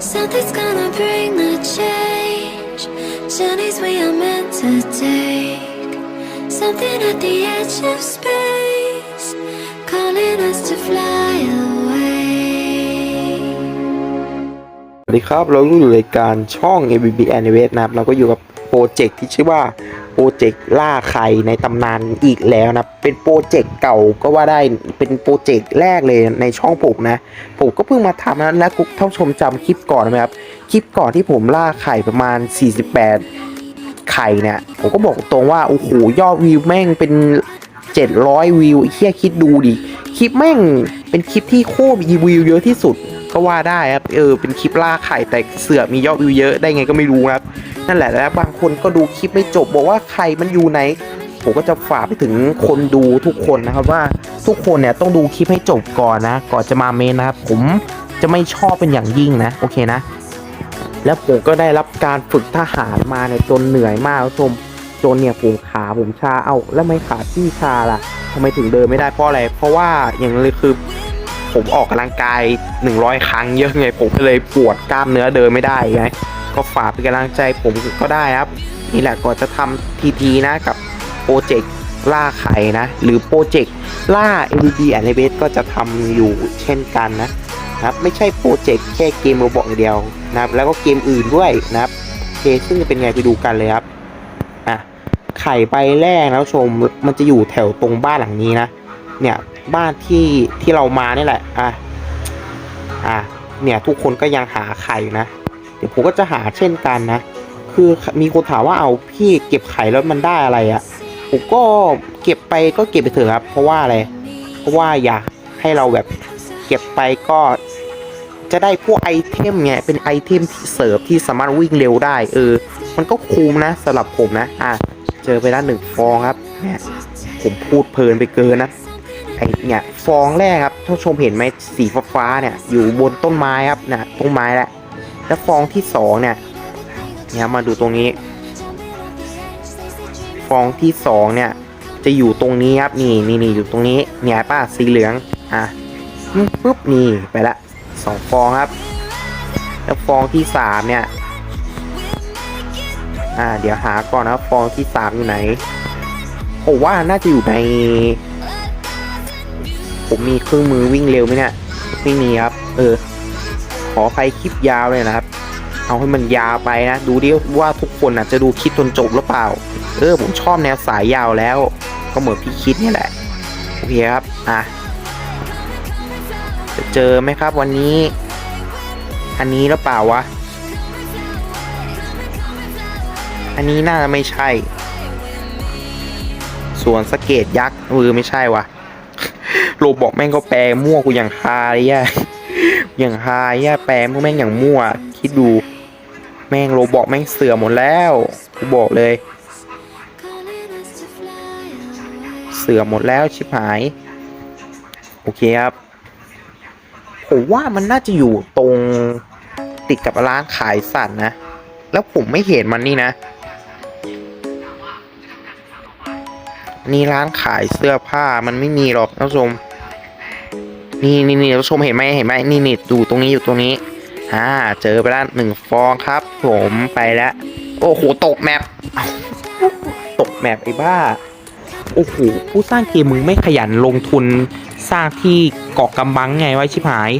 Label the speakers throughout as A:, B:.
A: Something's gonna bring the change. Journeys we are meant to take. Something at the edge of space, calling us to fly away.
B: สวัสดีครับ เราอยู่ในรายการช่อง ABB a n i v a t e นะครับ เราก็อยู่กับโปรเจกต์ที่ชื่อว่า โปรเจกต์ล่าไข่ในตำนานอีกแล้วนะ เป็นโปรเจกต์เก่าก็ว่าได้เป็นโปรเจกต์แรกเลยในช่องผมนะ ผมก็เพิ่งมาทำนะและกุ๊กท่านชมจำคลิปก่อนไหมครับ คลิปก่อนที่ผมล่าไข่ประมาณ 48 ไข่เนี่ย ผมก็บอกตรงว่า โอ้โห ยอดวิวแม่งเป็น700วิวเฮียคิดดูดิ คลิปแม่งเป็นคลิปที่โคตรมีวิวเยอะที่สุด ก็ว่าได้ครับเออเป็นคลิปล่าไข่แต่เสือมียอดวิวเยอะได้ไงก็ไม่รู้ครับ นั่นแหละแล้วบางคนก็ดูคลิปไม่จบบอกว่าไข่มันอยู่ไหนผมก็จะฝากไปถึงคนดูทุกคนนะครับว่าทุกคนเนี่ยต้องดูคลิปให้จบก่อนนะ ก่อนจะมาเมนนะครับผมจะไม่ชอบเป็นอย่างยิ่งนะโอเคนะ แล้วผมก็ได้รับการฝึกทหารมาเนี่ยจนเหนื่อยมากคุณผู้ชมจนเนี่ยผมขาผมชาเอาแล้วไม่ขาที่ชาล่ะทำไมถึงเดินไม่ได้เพราะอะไร เพราะว่าอย่างเลยคือ ผมออกกำลังกาย 100 ครั้งเยอะไง ผมก็เลยปวดกล้ามเนื้อเดินไม่ได้ไง ก็ฝากเป็นกำลังใจผมก็ได้ครับ นี่แหละก็จะทำทีทีนะกับโปรเจกต์ล่าไข่นะ หรือโปรเจกต์ล่า MVP a n i v a t e ก็จะทำอยู่เช่นกันนะครับ ไม่ใช่โปรเจกต์แค่เกมโรบอกอย่างเดียวนะครับ แล้วก็เกมอื่นด้วยนะครับโอเคซึ่งจะเป็นไงไปดูกันเลยครับอะไข่ใบแรกนะผู้ชมมันจะอยู่แถวตรงบ้านหลังนี้นะ เนี่ย บ้านที่ที่เรามานี่แหละอะอะเนี่ยทุกคนก็ยังหาไข่อยู่นะ เดี๋ยวผมก็จะหาเช่นกันนะ คือมีคนถามว่าเอาพี่เก็บไข่แล้วมันได้อะไรอะ่ะผมก็เก็บไปก็เก็บไปเถอะครับ เพราะว่าอะไร เพราะว่าอยากให้เราแบบเก็บไปก็จะได้พวกไอเทมไงเป็นไอเทมที่เสริมที่สามารถวิ่งเร็วได้ เออ มันก็คุ้มนะสำหรับผมนะ อะ เจอไปแล้วหนึ่งฟองครับ เนี่ย ผมพูดเพลินไปเกินนะ ไอเนี่ยฟองแรกครับท่านชมเห็นไหมสีฟ้าเนี่ยอยู่บนต้นไม้ครับนะต้นไม้แหละแล้วฟองที่สองเนี่ยเนี่ยมาดูตรงนี้ ฟองที่สองเนี่ยจะอยู่ตรงนี้ครับนี่นี่นี่อยู่ตรงนี้เนี่ยป้าสีเหลืองอะปุ๊บนี่ไปละสองฟองครับ แล้วฟองที่สามเนี่ยอ่าเดี๋ยวหาก่อนนะฟองที่สามอยู่ไหนผมว่าน่าจะอยู่ใน ผมมีเครื่องมือวิ่งเร็วไหมเนี่ยไม่มีครับ เออ ขอไปคลิปยาวเลยนะครับ เอาให้มันยาวไปนะ ดูดิว่าทุกคนอะจะดูคลิปจนจบหรือเปล่า เออ ผมชอบแนวสายยาวแล้ว ก็เหมือนพี่คิดนี่แหละ โอเคครับ อะ จะเจอไหมครับวันนี้ อันนี้หรือเปล่าวะ อันนี้น่าจะไม่ใช่ ส่วนสเกตยักษ์เออไม่ใช่วะ โรบอกแม่งก็แปลมั่วกูอย่างฮาเลยย่ะอย่างฮาย่าแปลพวกแม่งอย่างมั่ว คิดดู แม่งโรบอกแม่งเสือหมดแล้วกูบอกเลย เสือหมดแล้วชิบหาย โอเคครับผมว่ามันน่าจะอยู่ตรงติดกับร้านขายสัตว์นะ แล้วผมไม่เห็นมันนี่นะ นี่ร้านขายเสื้อผ้ามันไม่มีหรอกท่านผู้ชม นี่นี่นี่ท่านผู้ชมเห็นไหมเห็นไหมนี่นี่ดูตรงนี้อยู่ตรงนี้อ่าเจอไปแล้วหนึ่งฟองครับ ผมไปแล้ว โอ้โหตกแมปตกแมปไอ้บ้าโอ้โหผู้สร้างเกมมึงไม่ขยันลงทุนสร้างที่เกาะกำบังไงไว้ชิบหาย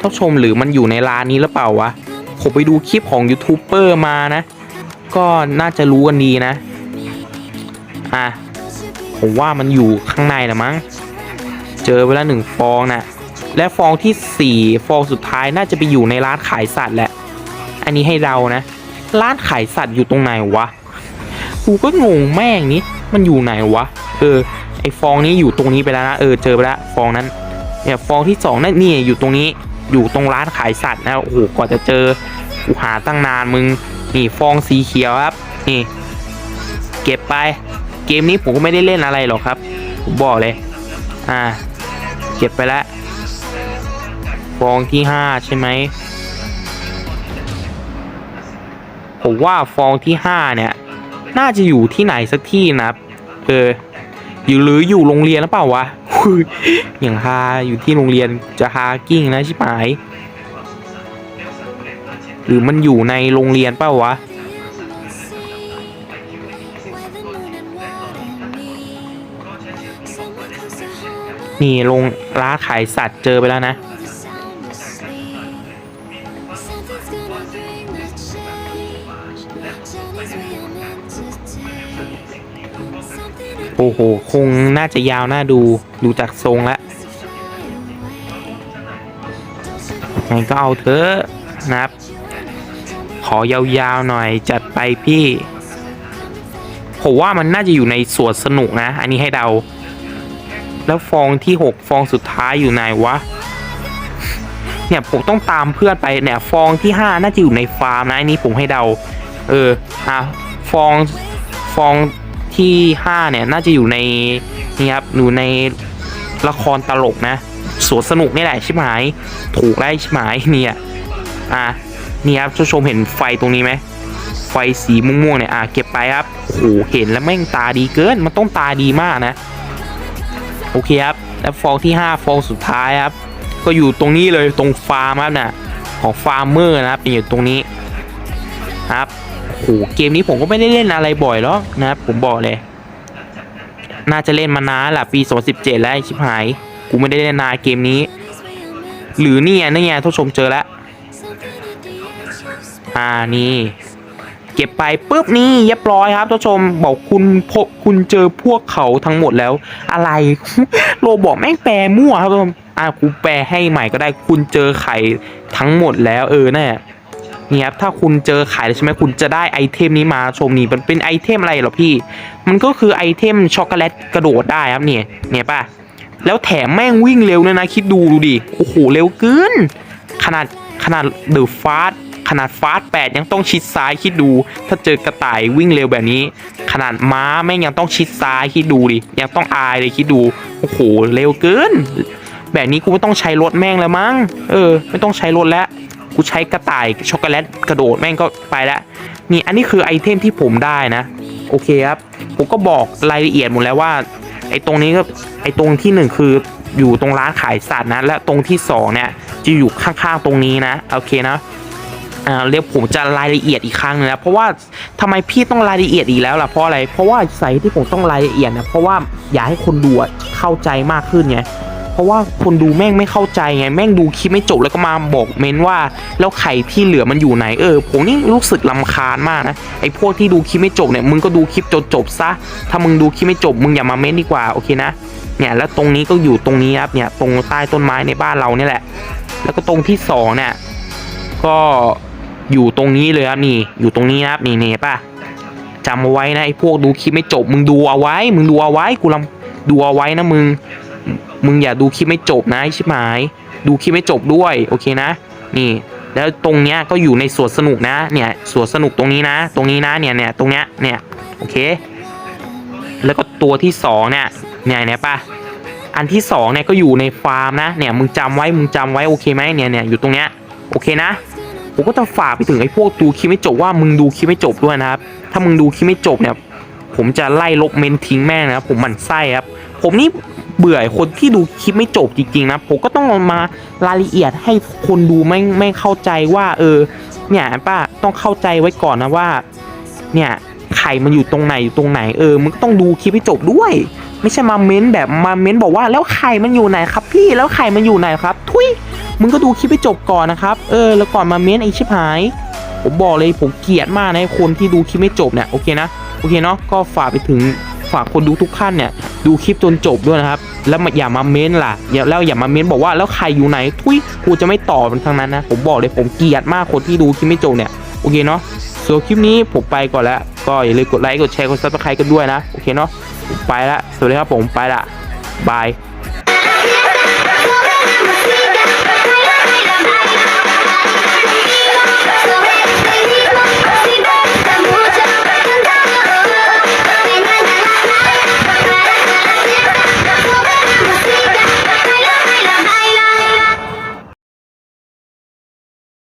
B: ท่านชมหรือมันอยู่ในร้านนี้หรือเปล่าวะผมไปดูคลิปของยูทูบเบอร์มานะ ก็น่าจะรู้กันดีนะ อะผมว่ามันอยู่ข้างในละมั้ง เจอไปแล้วหนึ่งฟองนะและฟองที่สี่ฟองสุดท้ายน่าจะไปอยู่ในร้านขายสัตว์แหละ อันนี้ให้เรานะ ร้านขายสัตว์อยู่ตรงไหนวะ กูก็งงแม่งนี้ มันอยู่ไหนวะ เออ ไอฟองนี้อยู่ตรงนี้ไปแล้วนะ เออ เจอไปแล้วฟองนั้น เนี่ยฟองที่สองนั่นนี่อยู่ตรงนี้ อยู่ตรงร้านขายสัตว์นะ โอ้โห กว่าจะเจอ กูหาตั้งนานมึง นี่ฟองสีเขียวครับ นี่ เก็บไป เกมนี้ผมก็ไม่ได้เล่นอะไรหรอกครับผมบอกเลย อ่า เก็บไปแล้วฟองที่ห้าใช่ไหมผมว่าฟองที่ห้าเนี่ย น่าจะอยู่ที่ไหนสักที่นะเอออยู่หรืออยู่โรงเรียนหรือเปล่าวะอย่างฮาอยู่ที่โรงเรียนจะฮากิ้งนะชิบหาย หรือมันอยู่ในโรงเรียนเปล่าวะ นี่โรงร้านขายสัตว์เจอไปแล้วนะโอ้โห คงน่าจะยาวน่าดูดูจากทรงแล้ว
A: makes us fly away. Don't you
B: ไงก็เอาเถอะนะครับ ขอยาวๆหน่อยจัดไปพี่ ผมว่ามันน่าจะอยู่ในสวนสนุกนะ อันนี้ให้เดา แล้วฟองที่6ฟองสุดท้ายอยู่ไหนวะ เนี่ยผมต้องตามเพื่อนไปเนี่ย ฟองที่5น่าจะอยู่ในฟาร์มนะอันนี้ผมให้เดา เอออะฟองฟองที่5เนี่ยน่าจะอยู่ในนี่ครับอยู่ในละครตลกนะสวนสนุกนี่แหละใช่ไหมถูกไล่ใช่ไหมเนี่ยอะนี่ครับผู้ชมเห็นไฟตรงนี้ไหมไฟสีม่วงๆเนี่ยอะเก็บไปครับโอ้โหเห็นแล้วแม่งตาดีเกินมันต้องตาดีมากนะ โอเคครับ แล้วฟองที่ 5 ฟองสุดท้ายครับ ก็อยู่ตรงนี้เลยตรงฟาร์มครับน่ะของฟาร์มเมอร์นะครับเป็นอยู่ตรงนี้ครับโหเกมนี้ผมก็ไม่ได้เล่นอะไรบ่อยหรอกนะครับ ผมบอกเลย น่าจะเล่นมานานละปี 2017 แล้วไอชิบหาย กูไม่ได้เล่นนานเกมนี้ หรือนี่ไงนี่ไงท่านชมเจอแล้วอ่านี่ เก็บไปปุ๊บนี่เรียบร้อยครับท่านผู้ชมบอกคุณพบคุณเจอพวกเขาทั้งหมดแล้ว อะไรโรบอกแม่งแปลมั่วครับท่านผู้ชมอ่ากูแปลให้ใหม่ก็ได้คุณเจอไข่ทั้งหมดแล้วเออแน่นี่ครับถ้าคุณเจอไข่แล้วใช่ไหมคุณจะได้ไอเทมนี้มาชมนี่มันเป็นไอเทมอะไรหรอพี่ มันก็คือไอเทมช็อกโกแลตกระโดดได้ครับเนี่ยเนี่ยป่ะแล้วแถมแม่งวิ่งเร็วด้วยนะคิดดูดูดิโอ้โหเร็วเกินขนาดขนาดเดอะฟาส ขนาดฟาสแปดยังต้องชิดซ้ายคิดดู ถ้าเจอกระต่ายวิ่งเร็วแบบนี้ ขนาดม้าแม่งยังต้องชิดซ้ายคิดดูดิ ยังต้องอายเลยคิดดู โอ้โห เร็วเกิน แบบนี้กูไม่ต้องใช้รถแม่งแล้วมั้ง เออ ไม่ต้องใช้รถแล้วกูใช้กระต่ายช็อกโกแลตกระโดดแม่งก็ไปแล้วนี่อันนี้คือไอเทมที่ผมได้นะ โอเคครับ ผมก็บอกรายละเอียดหมดแล้วว่า ไอตรงนี้ก็ไอตรงที่หนึ่งคืออยู่ตรงร้านขายสัตว์นะ และตรงที่สองเนี่ย จะอยู่ข้างๆตรงนี้นะ โอเคนะ เรียกผมจะรายละเอียดอีกครั้งนึงนะเพราะว่าทำไมพี่ต้องรายละเอียดอีกแล้วล่ะเพราะอะไร เพราะว่าใสาเหตุที่ผมต้องรายละเอียดนะเพราะว่าอยากให้คนดูเข้าใจมากขึ้นไงเพราะว่าคนดูแม่งไม่เข้าใจไง แม่งดูคลิปไม่จบแล้วก็มาบอกเมนว่า แล้วไข่ที่เหลือมันอยู่ไหนเออผมนี่รู้สึกลำคาญมากนะไอ้พวกที่ดูคลิปไม่จบเนี่ยมึงก็ดูคลิปจนจบซะถ้ามึงดูคลิปไม่จบมึงอย่ามาเม้นดีกว่าโอเคนะเนี่ยแล้วตรงนี้ก็อยู่ตรงนี้ครับเนี่ยตรงใต้ต้นไม้ในบ้านเราเนี่ยแหละ แล้วก็ตรงที่สองเนี่ยก็ อยู่ตรงนี้เลยครับนี่ อยู่ตรงนี้นะครับนี่นี่ป่ะจำเอาไว้นะไอ้พวกดูคลิปไม่จบ มึงดูเอาไว้ มึงดูเอาไว้กูลำดูเอาไว้นะมึง มึงอย่าดูคลิปไม่จบนะไอ้ชิบหายดูคลิปไม่จบด้วยโอเคนะ นี่ แล้วตรงเนี้ยก็อยู่ในสวนสนุกนะเนี่ยสวนสนุกตรงนี้นะ ตรงนี้นะเนี่ยเนี่ยตรงเนี้ยเนี่ยโอเค แล้วก็ตัวที่สองเนี่ยเนี่ยเนี่ยป่ะอันที่สองเนี่ยก็อยู่ในฟาร์มนะเนี่ยมึงจำไว้มึงจำไว้โอเคไหมเนี่ยเนี่ยอยู่ตรงเนี้ยโอเคนะ ผมก็จะฝากไปถึงไอ้พวกดูคลิปไม่จบว่ามึงดูคลิปไม่จบด้วยนะครับ ถ้ามึงดูคลิปไม่จบเนี่ยผมจะไล่ลบเมนทิ้งแม่งนะครับผมหมั่นไส้ครับ ผมนี่เบื่อคนที่ดูคลิปไม่จบจริงๆนะผมก็ต้องมารายละเอียดให้คนดูไม่ไม่เข้าใจว่าเออเนี่ยป้าต้องเข้าใจไว้ก่อนนะว่า เนี่ยไข่มันอยู่ตรงไหนอยู่ตรงไหนเออมึงก็ต้องดูคลิปให้จบด้วย ไม่ใช่มาเม้นแบบมาเม้นบอกว่าแล้วไข่มันอยู่ไหนครับพี่แล้วไข่มันอยู่ไหนครับ ทุย มึงก็ดูคลิปให้จบก่อนนะครับ เออ แล้วก่อนมาเม้นไอชิบหาย ผมบอกเลยผมเกลียดมากนะคนที่ดูคลิปไม่จบเนี่ย โอเคนะ โอเคเนาะ ก็ฝากไปถึงฝากคนดูทุกท่านเนี่ย ดูคลิปจนจบด้วยนะครับ แล้วอย่ามาเม้นล่ะ อย่าแล้วอย่ามาเม้นบอกว่าแล้วใครอยู่ไหน ทุยกูจะไม่ตอบมันทั้งนั้นนะ ผมบอกเลยผมเกลียดมากคนที่ดูคลิปไม่จบเนี่ย โอเคเนาะส่วนคลิปนี้ผมไปก่อนแล้ว ก็อย่าลืมกดไลค์ กดแชร์ กดซับสไครต์กันด้วยนะ โอเคเนาะ ไปละ สวัสดีครับผม ไปละ บาย